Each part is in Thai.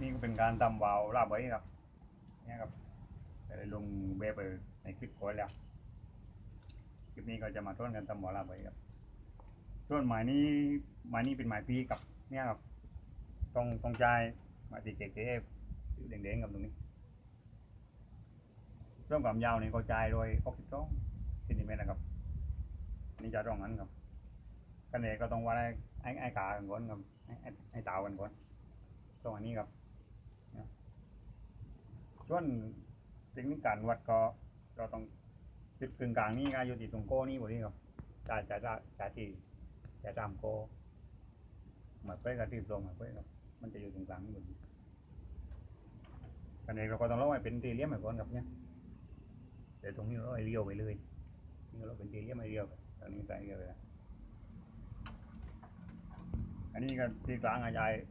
นี่ก็เป็นการทำวาล์วลาบไว้ครับเนี่ยครับได้ลงเว็บในคลิปก่อนแล้วคลิปนี้ก็จะมาต้นกันทำวาล์วลาบไว้ครับส่วนหมายนี้หมายนี้เป็นหมายปีกับเนี่ยครับต้องต้องจ่ายหมายตีเก๋ๆอยู่แดงๆกับตรงนี้เรื่องความยาวนี่ก็ใจโดยออกซิสองเซนติเมตรนะครับนนี่จะตรงนั้นครับกันเองก็ต้องวัดไอ้ไอ้กากันก่อนครับไอ้ไอ้ไอ้ตาวกันก่อนตรงอันนี้ครับ ส่วนเทคนิคการวัดก็เราต้องจุดกึ่งกลางนี่ก็อยู่ที่ตรงโก้นี่บนี้ครับจะจะจะจะที่จะตามโก้หมายเป้กับที่ตรงหมายเป้ครับมันจะอยู่ตรงกลางนี่บนี้กันเองเราก็ต้องเล่าให้เป็นตีเลี้ยมเหมือนกันครับเนี่ยแต่ตรงนี้เราให้เรียวไปเลยนี่เราเป็นตีเลี้ยมให้เรียวตรงนี้ใส่เรียวไปแล้วอันนี้ก็ที่กลางอาจารย์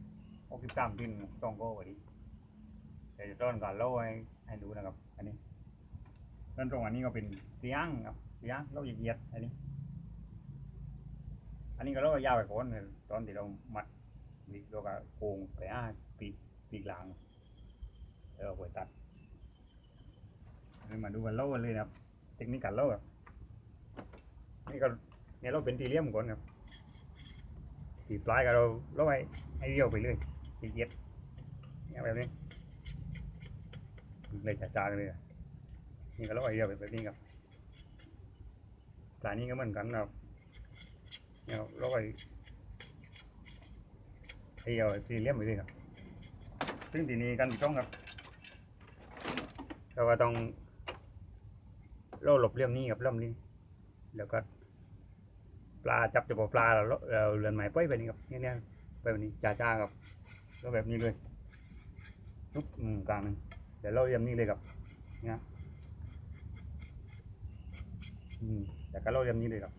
หกสิบสามขึ้นต้องโก้กว่านี้ เดี๋ยวจะต้นก่อนเล่ให้ให้ดูนะครับ อันนี้ต้นตรงอันนี้ก็เป็นเตียงครับเตียงเล่เหยียดอันนี้ อันนี้ก็เล่ยาวไปก่อนเลยตอนที่เรามัดวิกเราก็โค้งไปอ้าปีกปีกหลังแล้วเราไปตัดนี่มาดูกันเล่ากันเลยนะครับ เทคนิคการเล่ครับนี่ก็เนี่ยเราเป็นตีเลี่ยมก่อนครับตีปลายก็เราเล่าให้ให้เรียวไปเลยตีเย็ดเนี่ยแบบนี้ เลยจ่าๆเลยนี่ก็เราให้เรียวไปแบบนี้ครับสายนี้ก็เหมือนกันครับเนี่ยเราให้ให้เรียวตีเลี่ยมไปเลยครับ ซึ่งทีนี้กันต้องครับเราก็ต้องเราหลบเลี่ยมนี้กับเลี่ยมนี้แล้วก็ปลาจับจะพอปลาเราเราเรือนไม้ป้อยไปนี่ครับเนี่ยเนี่ยแบบนี้จ้าจ้าครับก็แบบนี้เลยทุกอืมกลางหนึง ดี๋ยวเราเรียมนี่เลยครับเนี่ยอืมแต่ก็เราเรียมนี้เลยครับ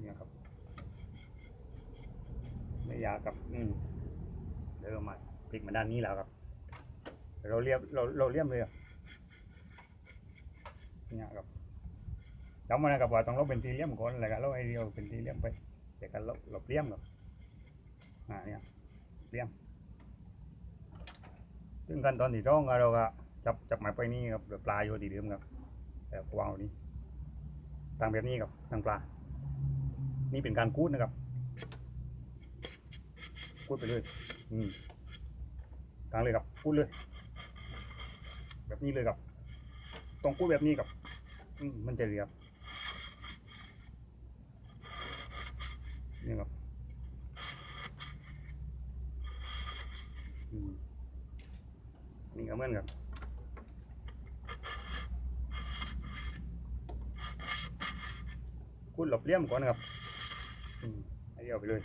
เนี่ยครับ ไม่ยากครับ อืมเดี๋ยวเรามาพลิกมาด้านนี้แล้วครับเราเรียบเราเราเรียมเลยครับเนี่ยครับจำไว้นะครับว่าต้องลบเป็นสี่เหลี่ยมก่อนแล้วก็ลบให้เดียวเป็นสี่เหลี่ยมไปแต่ก็ลบลบเลี่ยมครับอ่าเนี่ยเลี่ยม ซึ่งขั้นตอนที่ต้องเราก็จับจับหมายไปนี่ครับเดี๋ยวปลาอยู่ที่เดิมครับแต่วางไว้นี้ตั้งแบบนี้ครับตั้งปลา นี่เป็นการคูดนะครับคูดไปเลยอืมตั้งเลยครับคูดเลย แบบนี้เลยครับต้องคูดแบบนี้ครับอืมมันจะเรียบนี่ครับอืม นี่ก็เหมือนกันคุณหลบเลี่ยมก่อนนะครับอืมให้เอาไปเลย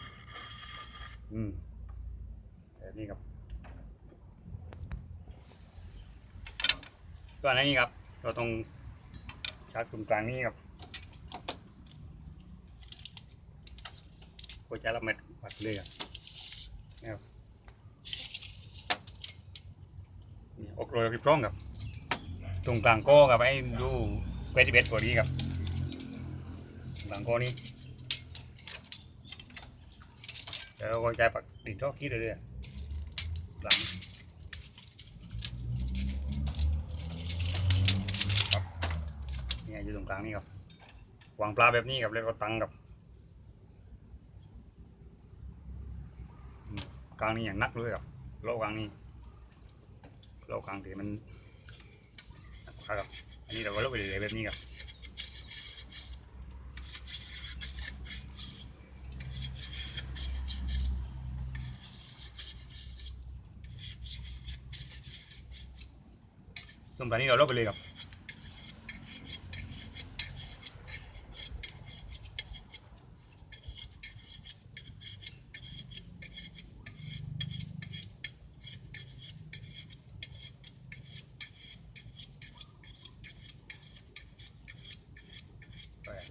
อืมแบบนี้ครับตัวนี้ครับ เราต้องชักตรงกลางนี้ครับก็จะละเม็ดวัดเลยอะนะครับ นี่อกโรยริบร้องครับ ตรงกลางก้อกับไอ้ดูเวทีเบสตัวนี้ครับตรงกลางก้อนี้แล้วเราก็จะปักดินทอกขี้เรื่อยๆหลังครับนี่อยู่ตรงกลางนี่ครับวางปลาแบบนี้ครับแล้วก็ตั้งกับกลางนี้อย่างนักเลยครับโลกกลางนี้ เรากลางที่มันครับอันนี้เราก็ลกไปเลยแบบนี้ครับตรงแบบนี้เราลกไปเลยครับ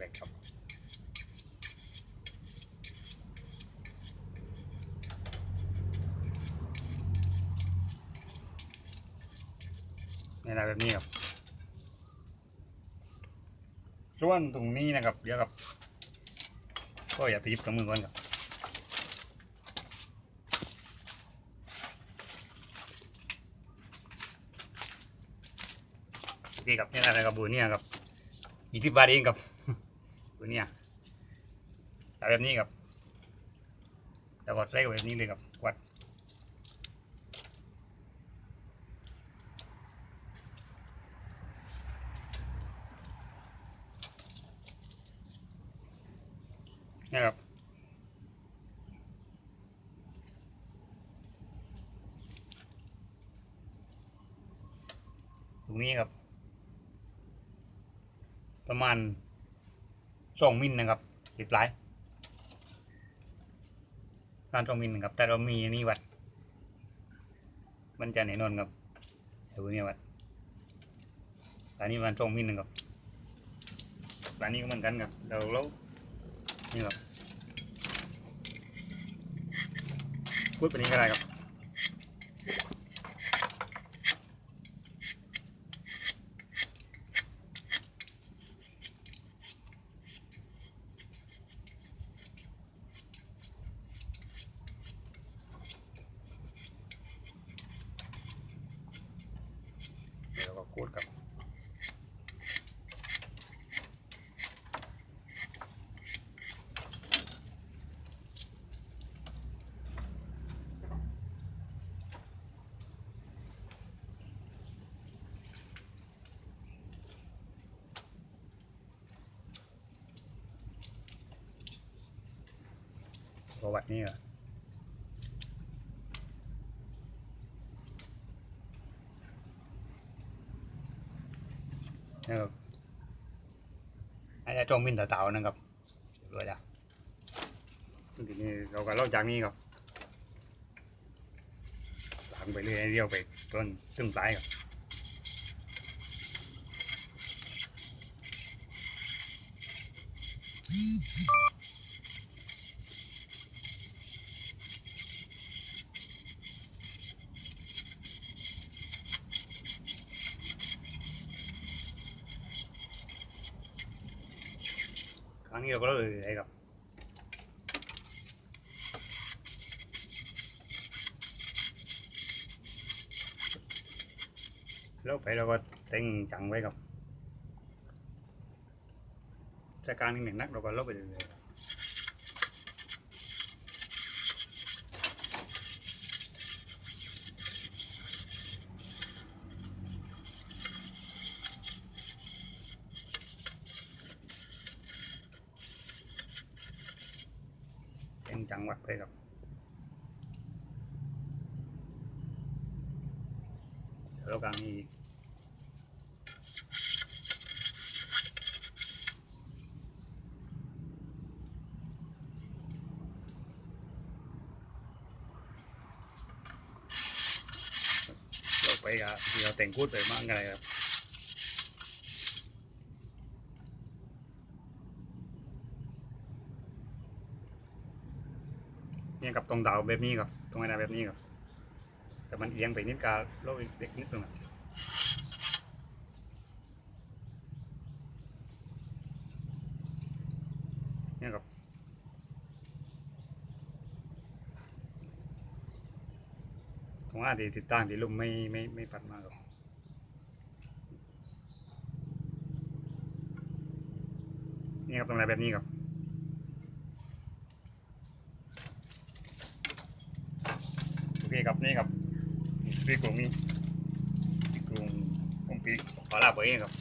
นะครับนนแบบนี้ครับ ส่วนตรงนี้นะครับ เดี๋ยวครับ ก็อย่าไปยิบกับมือก่อนครับโอเคครับนี่นะครับบูนี่ครับยี่สิบบาทเองครับ เนี่ยแต่แบบนี้ครับแล้วก็ใส่กับแบบนี้เลยครับวัดนี่ครับตรงนี้ครับ ประมาณ สองมิลนะครับติดปลายประมาณสองมิลนะครับ แต่เรามีนี่วัด มันจะแน่นอนครับเดี๋ยวนี้วัดอันนี้ระมาณสองมิลนะครับอันนี้ก็เหมือนกันครับเราเรานี่ครับพูดไปนี้ก็ได้ครับ เดี๋ยวเราก็กูดกับประวัติ นี่เหรอนะครับอาจจะจงมินต่อเต่านะครับเรียบร้อยแล้วทีนี้เราก็เล่าจากนี้ครับหลังไปเรื่อยๆเรียวไปต้นตึงปลายครับ ครั้งนี้เราก็เลยไอ้ครับแล้วไปเราก็เต็ง จังไว้ครับจากการหนึ่งนักเลยครับเต็งจังหวัดไปครับแล้วกลางนี้เราไปอะที่เราแต่งกูดไปมั่งอะไรครับ เนี่ยกับตรงดาวแบบนี้ครับ ตรงไอ้ดาแบบนี้ครับ แต่มันเอียงไปนิดกาโลกเล็กนิดหนึ่งเนี่ยครับตรงอาที่ติดตั้งที่ลมไม่ไม่ไม่ปัดมากครับนี่ครับตรงไหนแบบนี้ครับโอเคครับนี่ครับปีกลุ่มนี้ ปีกลุ่มผมปีขอลาไปเองครับ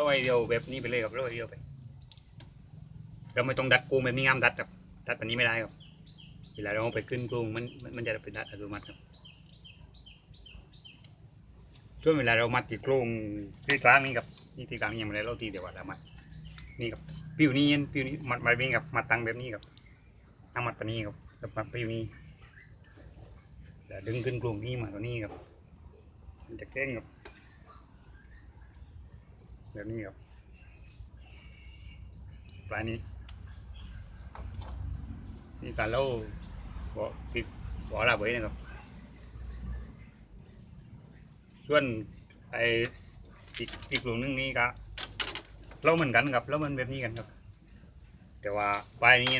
ร้อยเดียวแบบนี้ไปเลยครับร้อยเดียวไป เราไม่ต้องดัดกูแบบนี้งามดัดครับดัดแบบนี้ไม่ได้ครับ เวลาเราไปขึ้นกรุงมันมันจะเป็นดัดอัตโนมัติครับช่วงเวลาเรามัดที่กรุงที่กลางนี่ครับนี่ที่กลางนี่ยังไม่ได้เราทีเดี๋ยวว่าเรามัดนี่ครับปิวนี้เย็นปิวนี้มัดมาเองครับมัดตังแบบนี้ครับตั้งมัดปานนี้ครับแล้วมัดปิวนี้ แล้วดึงขึ้นกรุงนี่มาตัวนี้ครับ มันจะเก้งครับแบบนี้ครับปลายนี้ นี่การเล่าบอกติดบอกลาไว้นะครับ ส่วนไออีกอีกกลุ่มนึงนี่ก็เล่าเหมือนกันครับเล่ามันแบบนี้กันครับ แต่ว่าปลายนี้